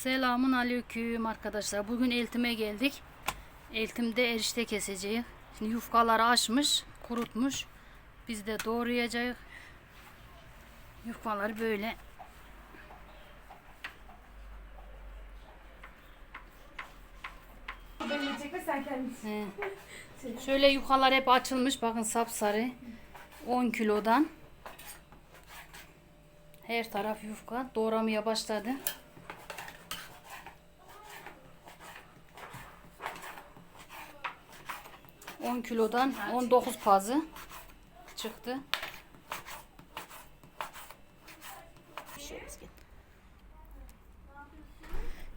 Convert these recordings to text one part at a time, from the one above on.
Selamun aleyküm arkadaşlar. Bugün eltime geldik. Eltimde erişte keseceğiz. Şimdi yufkaları açmış, kurutmuş. Biz de doğrayacağız. Yufkaları böyle. He. Şöyle yufkalar hep açılmış. Bakın sapsarı. 10 kilodan. Her taraf yufka. Doğramaya başladı. On kilodan 19 pazı çıktı.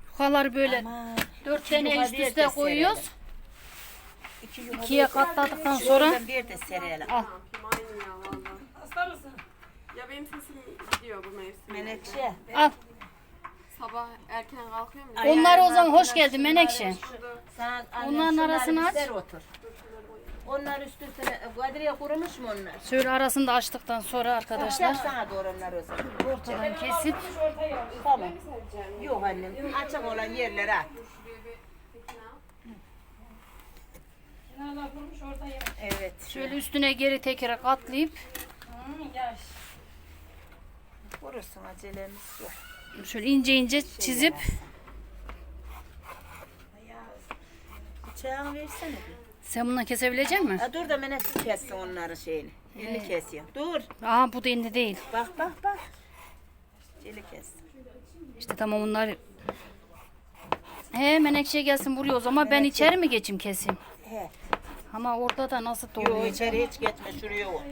Yufkaları böyle Aman, dört tane yuva üst üste koyuyoruz. iki yuva İkiye katladıktan sonra bir de serelim. al. Hasta mısın? Ya benim sesim gidiyor bu mevsim. Menekşe. Al. Sabah erken kalkıyorum ya. Onlar o zaman hoş geldin Menekşe. Sen Onların annen şunları arasını aç. ser otur. Onlar üst üstüne, Kadriye kurumuş mu onlar? Şöyle arasını da açtıktan sonra arkadaşlar Açar sana doğru onlar o zaman. ortadan kesip Tamam. Yok annem, açık olan yerlere at. Evet. şöyle üstüne geri tekrar katlayıp Vurursun acelemiz yok. Şöyle ince ince çizip Bıçağını versene bir. sen bundan kesebilecek misin? Ha, dur da menekşe kessin onların şeyini. Elini kesiyor. Dur. Aha bu da indi değil. Bak bak bak. Eli kes. İşte tamam onlar He Menekşe gelsin buraya o zaman ben içeri mi geçeyim keseyim? He. Ama orada da nasıl Yok doğrayacağım? içeri hiç geçme şuraya otur.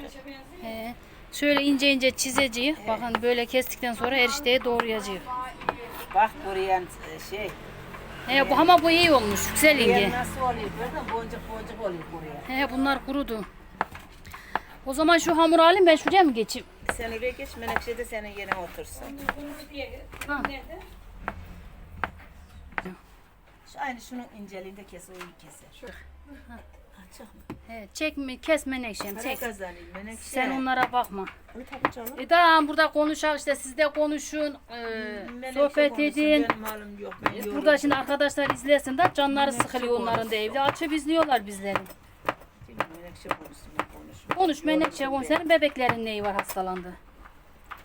He. Şöyle ince ince çizeceğiz. Bakın böyle kestikten sonra erişteye doğrayacağız. Bak buraya şey. He bu ama bu iyi olmuş. Güzel inge. nasıl oluyor? Gördün mü? Boncuk boncuk oluyor buraya. He bunlar kurudu. O zaman şu hamuru alayım ben şuraya mı geçeyim? Sen oraya geç Menekşe de senin yerine otursun. Ha. Şu aynı şunun inceliğinde kes o iyi keser. Açık mı? He, çek mi kes menekşem çek. kazanayım Menekşe. Sen onlara bakma. E tamam burada konuşalım işte siz de konuşun. e, Menekşe sohbet edin. Benim malım yok. Ben E, yoruldum. Burada şimdi arkadaşlar izlesin de canları Menekşe sıkılıyor onların da evde. Açıp izliyorlar bizleri. Menekşe. Konuş menekşe konuş. Senin bebeklerin neyi var hastalandı?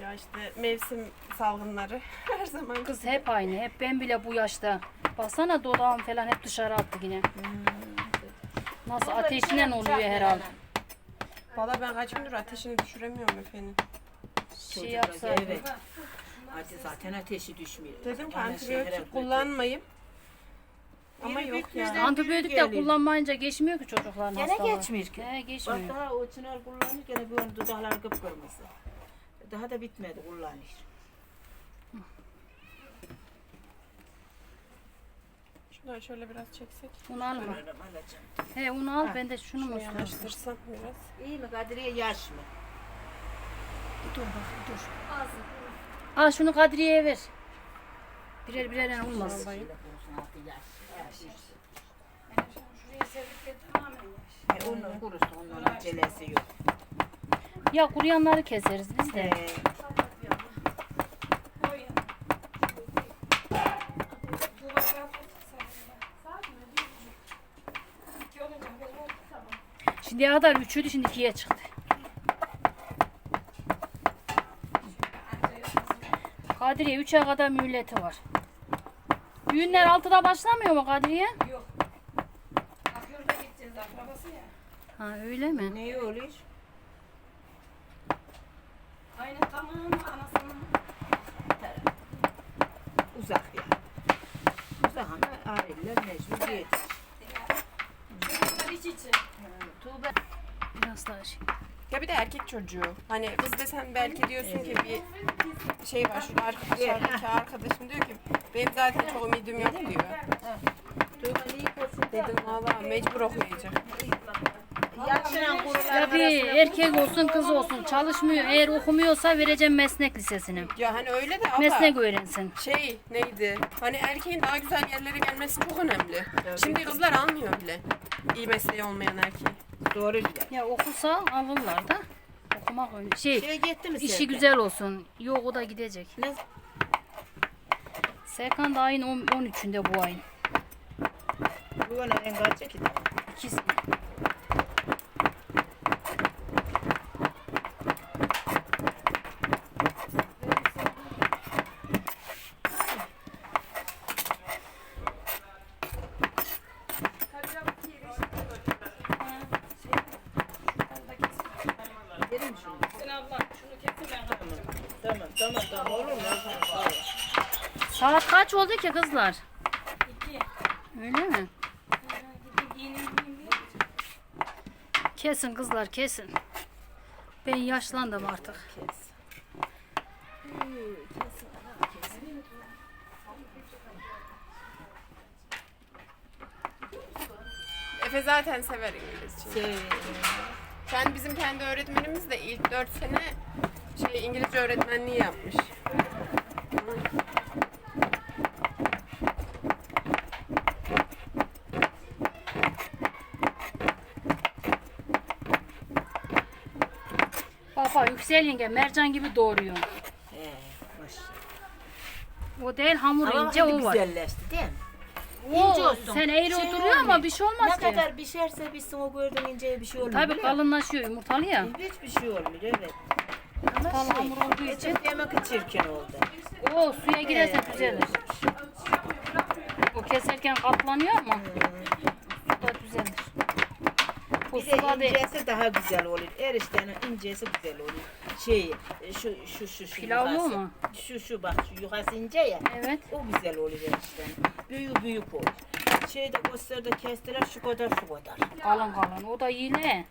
Ya işte mevsim salgınları her zaman. Kız hep aynı. Hep ben bile bu yaşta. Baksana dodağım falan hep dışarı attı yine. Nasıl ateşinden oluyor herhalde. Valla ben kaç gündür ateşini düşüremiyorum efendim. Şey yapsa. Evet. Hadi zaten ateşi düşmüyor. Dedim ki şehre antibiyotik kullanmayayım. Ama Biri yok bitmeden ya. Antibiyotik de geliyor. kullanmayınca geçmiyor ki çocukların Gene hastalığı. geçmiyor ki. He Bak geçmiyor. daha o çınar kullanır gene bir onun dudakları kıpkırmızı. Daha da bitmedi kullanır. Şundan şöyle biraz çeksek. Alma. Alırım alacağım. He onu al ben de şunu mu Şunu yanaştırsam biraz. İyi mi Kadriye yaş mı? Dur bak dur. Al şunu Kadriye'ye ver. Birer birer olmaz. E, onun kurusun onun acelesi yok. Ya kuruyanları keseriz biz de. Ee, Şimdiye kadar üçüydü şimdi ikiye çıktı. Kadriye üçe kadar mühleti var. Düğünler altıda başlamıyor mu Kadriye? Akıyor'da gideceğiz akrabası ya. Ha öyle mi? ne oluyor? Aynı tamam anasının Uzak ya. Uzak ama aileler mecbur değil. çocuklar iç içe. Tuğba Biraz daha şey. Ya bir de erkek çocuğu. Hani kız desen belki diyorsun ki bir şey var şurada arkadaşlardaki arkadaşım diyor ki benim zaten çok ümidim yok diyor. Dedim valla mecbur okuyacak. Bir erkek olsun kız olsun çalışmıyor. Eğer okumuyorsa vereceğim meslek lisesine. Ya hani öyle de abla. Meslek öğrensin. Şey neydi? Hani erkeğin daha güzel yerlere gelmesi çok önemli. Şimdi kızlar almıyor bile. İyi mesleği olmayan erkeği. Doğru diyor. Ya okusa alırlar da. Okumak öyle. Şey, Şey gitti mi işi güzel olsun. Yok o da gidecek. Ne? Serkan da ayın 10 13'ünde bu ayın. Bu ana en kaçı ki? Oldu ki kızlar? İki. Öyle mi? Kesin kızlar kesin. Ben yaşlandım artık. Efe zaten sever İngilizce. Şey, Sen bizim kendi öğretmenimiz de ilk 4 sene şey İngilizce öğretmenliği yapmış. Yüksel yenge mercan gibi doğuruyor. he, maşallah. O değil hamur Ama ince o var. güzelleşti değil mi? O, İnce olsun. sen eğri Şey oturuyor ama olmuyor. bir şey olmaz Ne ki. kadar pişerse pişsin o gördüğün ince bir şey olmuyor. Tabii biliyor musun? kalınlaşıyor yumurtalı ya. Hiçbir şey olmuyor evet. Yumurtalı hamur olduğu için Geçen yemek çirkin oldu. o suya girerse düzelir. O keserken katlanıyor ama su da düzelir. O Bir de değil. incesi daha güzel olur. Eriştenin incesi güzel olur. Şey, şu şu şu şu Pilavlı yuvası. mı? Şu şu bak şu yuvası ince ya. Evet. O güzel olur eriştenin. Büyük büyük olur. Şeyde gösteride kestiler şu kadar şu kadar. Kalın kalın. O da yine.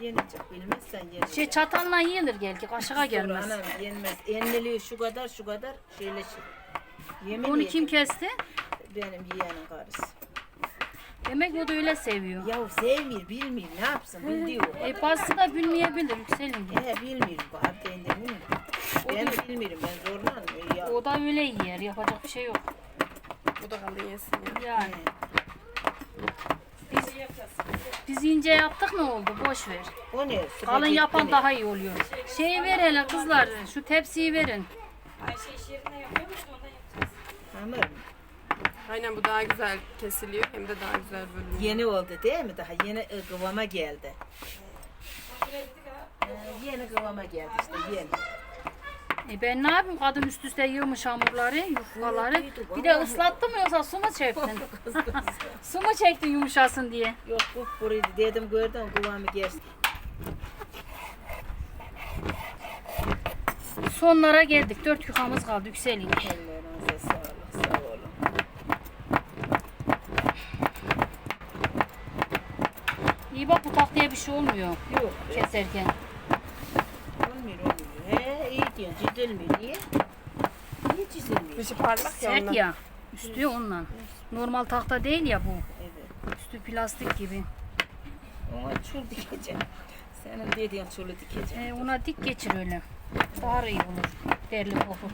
Yenecek bilmezsen yenecek. Şey çatalla yiyilir gel ki kaşığa gelmez. Anam yenmez. Enliliği şu kadar şu kadar şöyle şey. Yemin Onu kim ederim, kesti? Benim yeğenin karısı. Demek o da öyle seviyor. Ya sevmiyor, bilmiyor. Ne yapsın? Bildiği o. E bazısı da bilmeyebilir yükselin. He bilmiyorum. Bahar deyince bilmiyorum. Ben bilmiyorum. Ben zorlanmıyorum. Ya. O da öyle yer. Yapacak bir şey yok. Bu da kalın yesin ya. Yani. Biz, biz ince yaptık ne oldu? Boş ver. O ne? Kalın Spagetti yapan ne? daha iyi oluyor. Şeyi ver hele kızlar. Şu tepsiyi verin. Ayşe iş yerine yapıyormuş da ondan yapacağız. Hamur mu? Aynen bu daha güzel kesiliyor hem de daha güzel bölünüyor. Yeni oldu değil mi? Daha yeni e, kıvama geldi. Ee, yeni kıvama geldi işte yeni. E ben ne yapayım? Kadın üst üste yığmış hamurları, yufkaları. Bir de ıslattın mı yoksa su mu çektin? su mu çektin yumuşasın diye? Yok bu buraydı dedim gördüm kıvamı geçti. Sonlara geldik. Dört yufkamız kaldı. Yükselin. Tahtaya bir şey olmuyor Yok. keserken. Olmuyor olmuyor. He iyi diyorsun. Çizilmiyor. Niye? Niye çizilmiyor? Dışı parlak ya Sert ondan. ya. Üstü ondan. Normal tahta değil ya bu. Evet. Üstü plastik gibi. Ona çul dikeceğim. Senin dediğin çulu dikeceğim. E, ona dik geçir öyle. Daha iyi olur. Derli toplu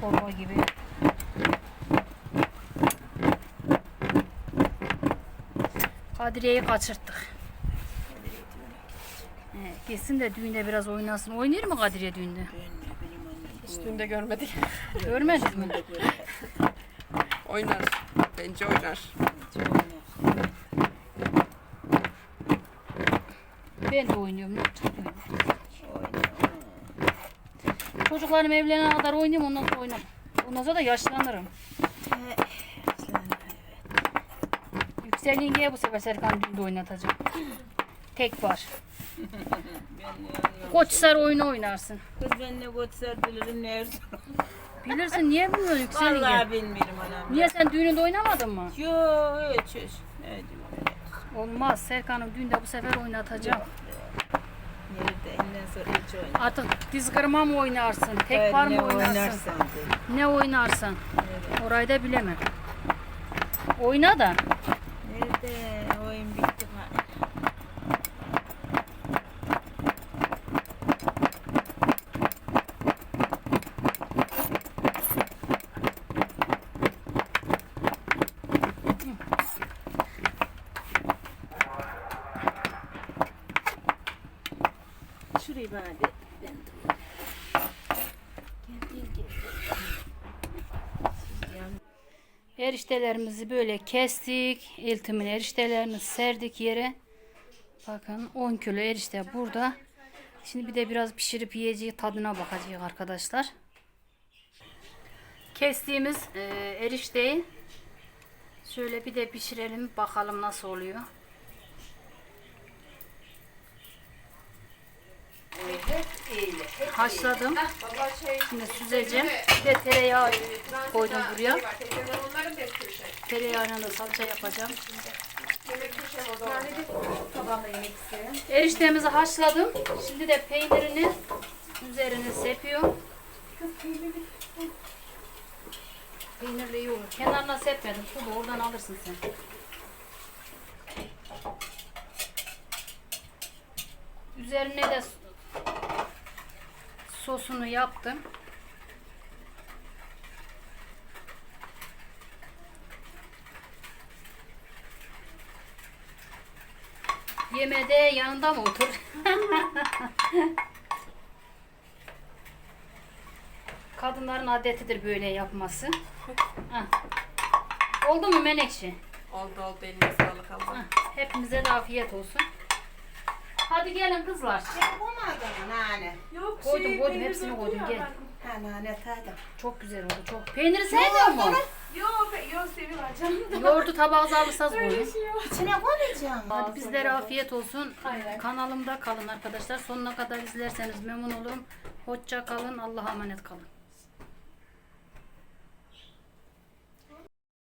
torba gibi. Kadriye'yi kaçırttık. Gitsin de düğünde biraz oynasın. Oynar mı Kadriye düğünde? Annem. Üstünde görmedik. Görmedik mi? Oynar. Bence oynar. Ben de oynuyorum. Ne yapacak düğünde? Oynar. Çocuklarım evlenene kadar oynayayım ondan sonra oynamam. Ondan sonra da yaşlanırım. Yüksel yengeye bu sefer Serkan düğünde oynatacağım. Tek var. Koçsar oyunu oynarsın. Kız ben ne götür bilirim ne yersin. Bilirsin niye bilmiyorsun Yüksel yenge? Vallahi bilmiyorum anam. Niye sen düğününde oynamadın mı? Yo hiç hiç. Diyorum? Olmaz. Serkan'ın düğünde bu sefer oynatacağım. Nerede? Elinden sonra hiç oynar. Artık diz kırma mı oynarsın? Tek Evet, var mı ne oynarsın? oynarsan de. Ne oynarsan? Evet. Orayı da bilemem. Oyna da. Nerede? Oyun bitti. Ha. Şurayı bana de. Ben de. Gel gel gel. Eriştelerimizi böyle kestik. Eltimin eriştelerini serdik yere. Bakın 10 kilo erişte burada. Şimdi bir de biraz pişirip yiyeceği tadına bakacağız arkadaşlar. Kestiğimiz e, erişteyi şöyle bir de pişirelim bakalım nasıl oluyor. Hep öyle. Hep Haşladım. Valla şey... Şimdi süzeceğim. Bir de tereyağı koydum buraya. Şey onların da salça yapacağım. Eriştemizi haşladım. Şimdi de peynirini üzerine sepiyorum. Peynirli iyi olur. Kenarına sepmedim. Su da oradan alırsın sen. Üzerine de sosunu yaptım. Yemede yanında mı otur? Kadınların adetidir böyle yapması. Hah. Oldu mu Menekşe? Oldu oldu eline sağlık Allah. Hah, Hepimize de afiyet olsun. Hadi gelin kızlar. Koymadın nane. Yok Koydum, şey, koydum, peynir hepsini koydum, ya gel. ben. Ha nane tadım. Çok güzel oldu çok. Peyniri sevmiyor mu? Yok yok seviyorlar canım. Yoğurdu tabağa alırsanız Öyle koyun. şey yok. İçine koyacağım. Hadi bizlere afiyet olsun. Aynen. Kanalımda kalın arkadaşlar. Sonuna kadar izlerseniz memnun olurum. Hoşça kalın. Allah'a emanet kalın.